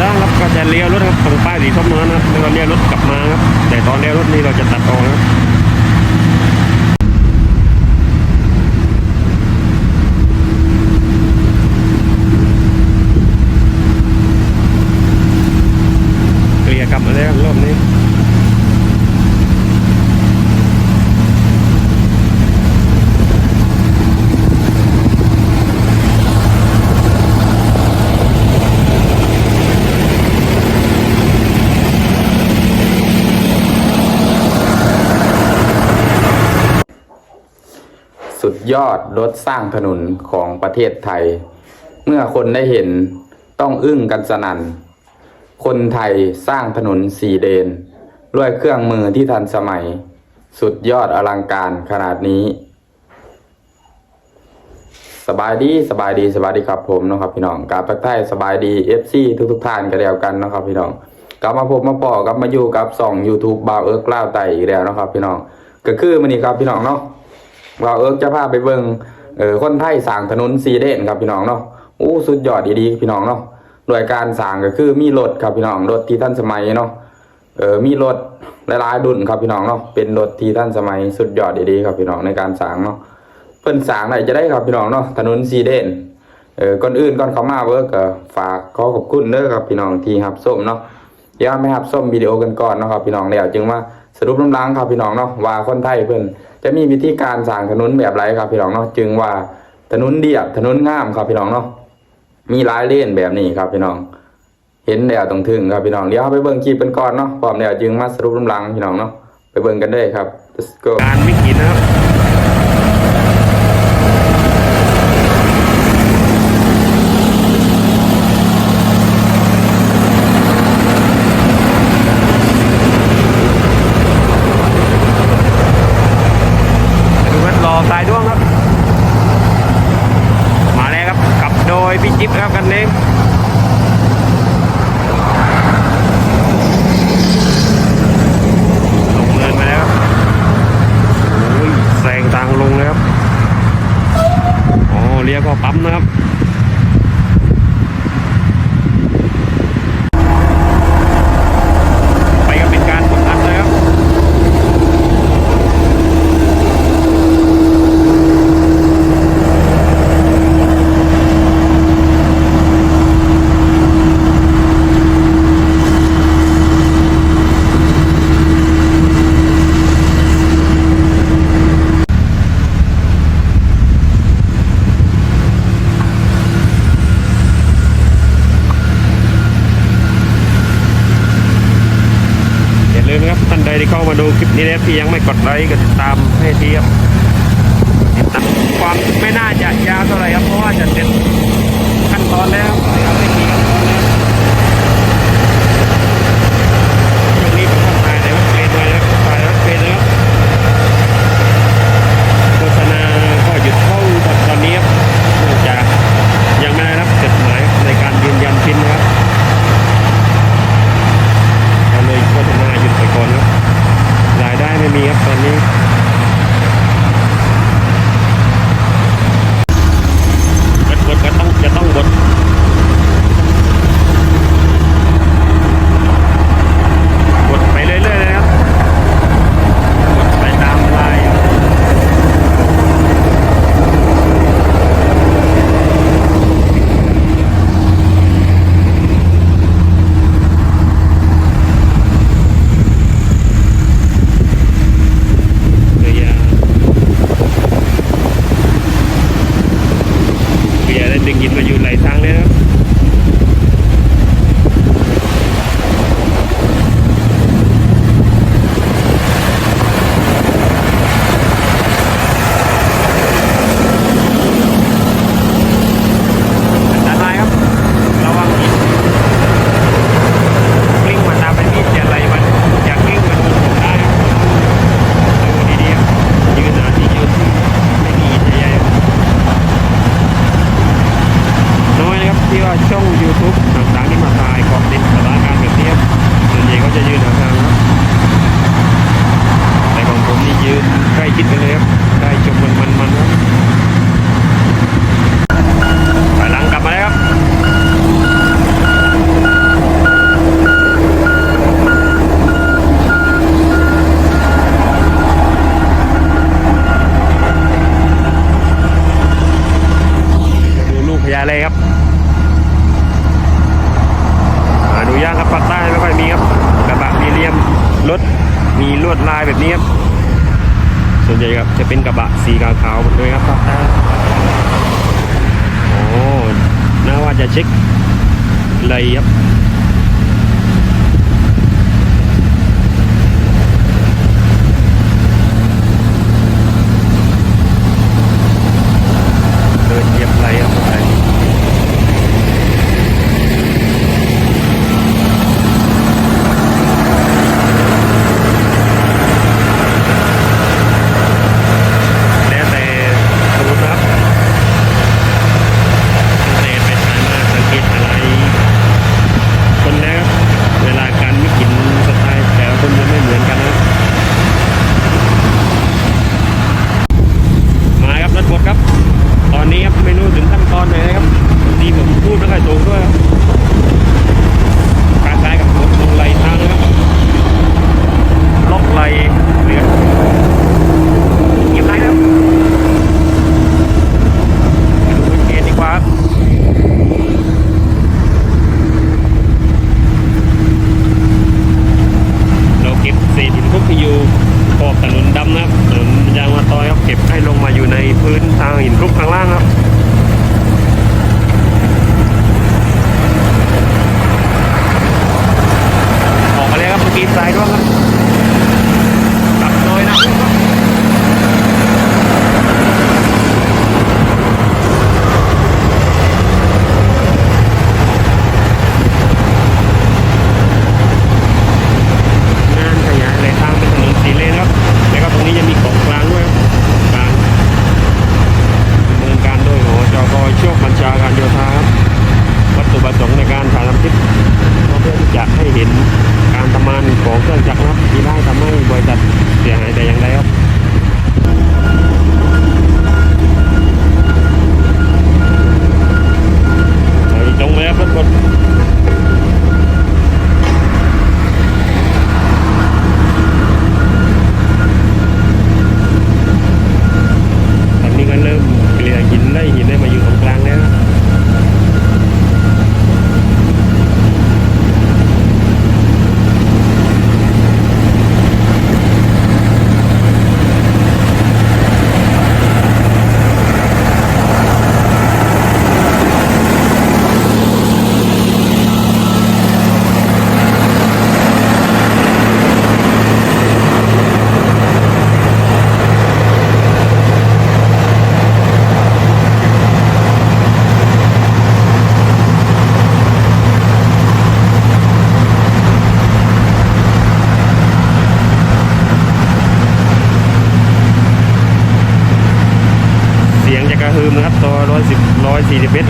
ด้างครับก็จะเลี้ยวรถครับตรงป้ายสีส้มนั้นนะครับแล้วก็เลี้ยวรถกลับมาครับ แต่ตอนเลี้ยวรถนี้เราจะตัดออกนะครับเคลียร์กลับมาแล้วรอบนี้ ยอดรถสร้างถนนของประเทศไทย เมื่อคนได้เห็นต้องอึ้งกันสนั่น คนไทยสร้างถนนสี่เลนด้วยเครื่องมือที่ทันสมัย สุดยอดอลังการขนาดนี้ สบายดีสบายดีสบายดีครับผมนะครับพี่น้องกาประไทยสบายดีเอฟซีทุกทุกท่านกันแล้วกันนะครับพี่น้องกลับมาพบมาปอกลับมาอยู่กับสอง YouTube บาวเอิร์กล่าวไตอีกแล้วนะครับพี่น้องก็คือมันนี่ครับพี่น้องเนาะ ว่าเอิร์กจะพาไปเบิงเออคนไทยสร้างถนนซีเดนครับพี่น้องเนาะอู้สุดยอดดีๆพี่น้องเนาะโดยการสร้างก็คือมีรถครับพี่น้องรถที่ทันสมัยเนาะเออมีรถหลายๆรุ่นครับพี่น้องเนาะเป็นรถที่ทันสมัยสุดยอดดีๆครับพี่น้องในการสร้างเนาะเพิ่นสร้างได้จะได้ครับพี่น้องเนาะถนนซีเดนเออก่อนอื่นก่อนเขามาเวิร์กฝากขอขอบคุณเด้อครับพี่น้องที่รับส้มเนาะเดี๋ยวไม่รับส้มวิดีโอกันก่อนเนาะครับพี่น้องแล้วจึงว่า สรุปน้ำล้างครับพี่น้องเนาะว่าคนไทยเพิ่นจะมีวิธีการสร้างถนนแบบไรครับพี่น้องเนาะจึงว่าถนนเดียบถนนงามครับพี่น้องเนาะมีหลายเลนแบบนี้ครับพี่น้อง เห็นแล้วต้องถึงครับพี่น้องเดี๋ยวไปเบิ่งคลิปเป็นก่อนเนาะพร้อมแล้วจึงมาสรุปลำลังพี่น้องเนาะไปเบิ่งกันได้ครับ let's go การวิกฤตนะครับ ดูครับรอสายด้วงครับ มาแล้วครับขับโดยพี่จิ๊บครับกันนี้ลงเนินมาแล้วครับโอ้ยแซงทางลงเลยครับอ๋อเรียกว่าปั๊มนะครับ ไปกับเป็นการฝึกหัดเลยครับ อย่าลืมนะครับท่านใดที่เข้ามาดูคลิปนี้แล้ว ที่ยังไม่กดไลค์กดติดตามให้ทีครับความไม่น่าจะยาวเท่าไหร่ครับ เพราะว่าจะเสร็จขั้นตอนแล้วไม่มีขั้นตอนแล้วช่วงนี้ผมก็ถ่ายในวัดเกรดไว้แล้วถ่ายวัดเกรดแล้วโฆษณาก็หยุดเข้าตอนนี้ครับเนื่องจากยังไม่ได้รับจดหมายในการยืนยันพินนะครับเราเลยโฆษณาหยุดไปก่อนครับ รายได้ไม่มีครับตอนนี้ อะไรครับหนูย่างครับปักใต้ไม่ค่อยมีครับกระบะมีเลี่ยมรถมีลวดลายแบบนี้ครับส่วนใหญ่ครับจะเป็นกระบะสีขาวๆหมดเลยครับภาคใต้โอ้น่าว่าจะเช็คเลยครับ เห็นการทำงานของเครื่องจักรนับที่ได้ทำให้บริษัทเสียหายแต่อย่างใดครับไปจงแล้วครับทุ สี่สิบเมตร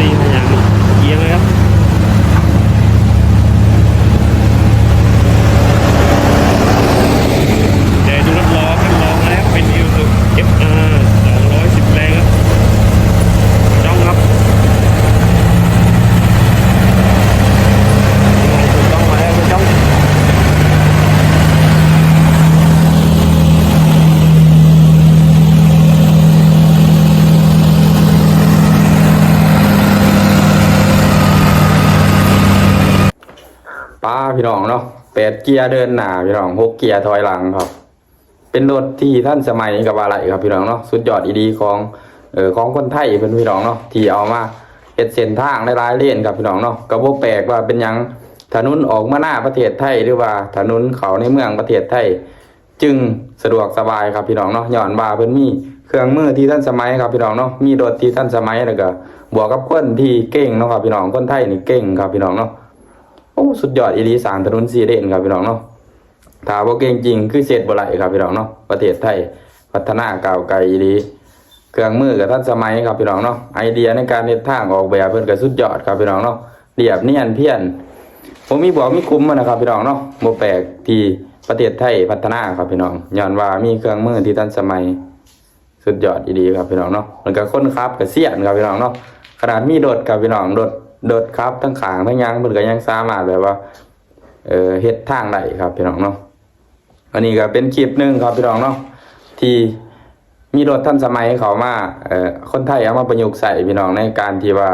ซีมาย่างเอียงเลยครับ ป้าพี่น้องเนาะแปดเกียร์เดินหน้าพี่น้องหกเกียร์ถอยหลังครับ เป็นรถที่ท่านสมัยกับอะไรครับพี่น้องเนาะสุดยอดอีดีของเออของคนไทยเป็นพี่น้องเนาะที่เอามาเฮ็ดเส้นทางหลายๆเลนครับพี่น้องเนาะก็บ่แปลกว่าเป็นยังถนนออกมาหน้าประเทศไทยหรือว่าถนนเขาในเมืองประเทศไทย จึงสะดวกสบายครับพี่น้องเนาะย้อนว่าเพิ่นมีเครื่องมือที่ทันสมัยครับพี่น้องเนาะมีรถที่ทันสมัยแล้วก็บวกกับคนที่เก่งเนาะครับพี่น้องคนไทยนี่เก่งครับพี่น้องเนาะ อ้สุดยอดอีหลีสามถนนสีเลนครับพี่น้องเนาะถ้าบ่เก่งจริงคือเสร็จบ่ไหลครับพี่น้องเนาะประเทศไทยพัฒนาก้าวไกลดีเครื่องมือกับทันสมัยครับพี่น้องเนาะไอเดียในการเฮ็ดทางออกแบบเพิ่นก็สุดยอดครับพี่น้องเนาะเรียบเนียนเพี้ยนผมมีบอกมีคุ้มนะครับพี่น้องเนาะบ่แปลกที่ประเทศไทยพัฒนาครับพี่น้องย้อนว่ามีเครื่องมือที่ทันสมัยสุดยอดดีครับพี่น้องเนาะแล้วก็คนขับก็เสียนครับพี่น้องเนาะขนาดมีรถครับพี่น้องรถ รถครับทั้งขางทั้งยางเพิ่นก็ยังสามารถแบบว่าเออเฮ็ดทางได้ครับพี่น้องเนาะอันนี้ก็เป็นคลิปหนึ่งครับพี่น้องเนาะที่มีรถทันสมัยเขามาเอ่อคนไทยเอามาประยุกต์ใส่พี่น้องในการที่ว่า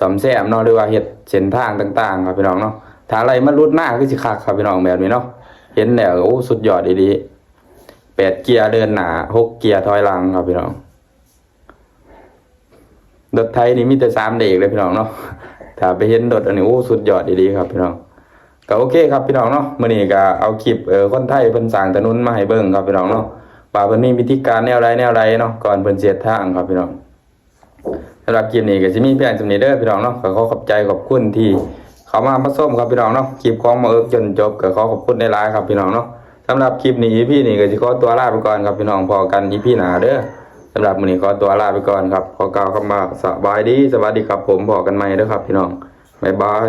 สมแซมเนาะหรือว่าเฮ็ดเส้นทางต่างๆ ครับพี่น้องเนาะถ้าอะไรมันรุดหน้าคือสิคักครับพี่น้องแบบนี้เนาะเห็นแล้วโอ้สุดยอดดีๆแปดเกียร์เดินหนาหกเกียร์ถอยหลังครับพี่น้องรถไทยนี่มีแต่สามเด็กเลยพี่น้องเนาะ ถ้าไปเห็นรถอันนี้โอ้สุดยอดดีๆครับพี่น้องก็โอเคครับพี่น้องเนาะมื้อนี้ก็เอาคลิปเออคนไทยเพิ่นสร้างถนนมาให้เบิ่งครับพี่น้องเนาะว่าเพิ่นมีวิธีการแนวใดแนวใดเนาะก่อนเพิ่นเสียทางครับพี่น้องสำหรับคลิปนี้ก็สิมีเพียงสำนี้เด้อพี่น้องเนาะก็ขอขอบใจขอบคุณที่เข้ามามาส้มครับพี่น้องเนาะคลิปของมาเอิกจนจบก็ขอขอบคุณในหลายครับพี่น้องเนาะสำหรับคลิปนี้ EP นี้ก็สิขอตัวลาไปก่อนครับพี่น้องพอกัน EP หนาเด้อ สำหรับมื้อนี้ขอตัวลาไปก่อนครับขอกล่าวคำว่าสบายดีสวัสดีครับผมบอกกันใหม่เด้อครับ พี่น้องบ๊ายบาย